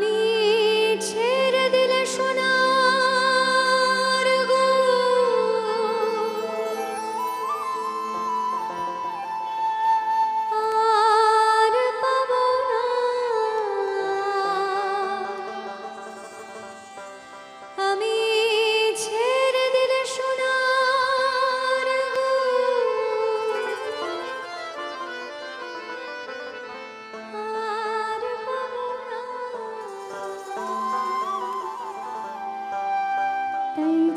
need.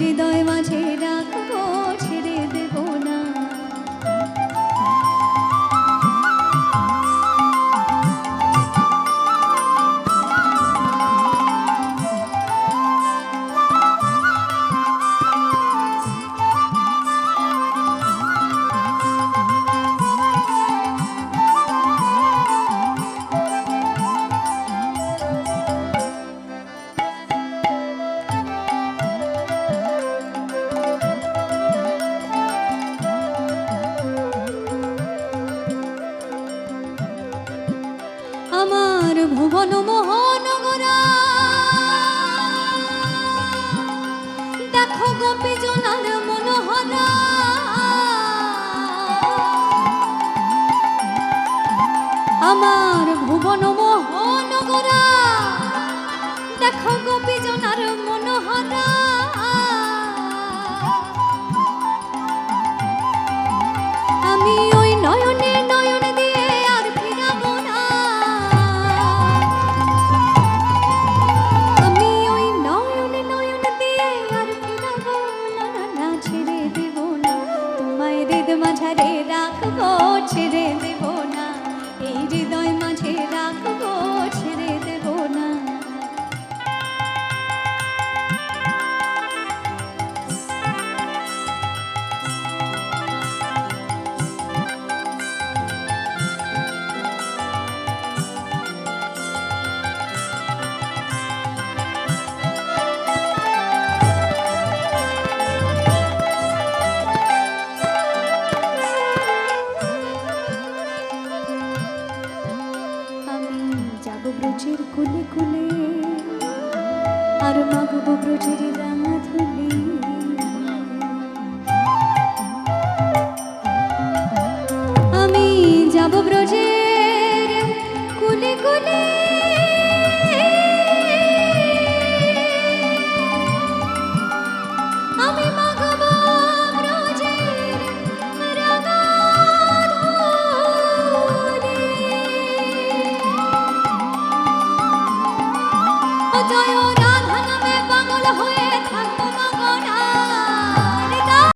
হৃদয় মাঝে রাখব মোহনগরা দেখো গোপী জনার আমার ভুবন মোহনগরা দেখো গোপী জনার মনোহরা। রাখব ব্রজের কুলে কুলে আর মাগব ব্রজের রাঙা ধুলি।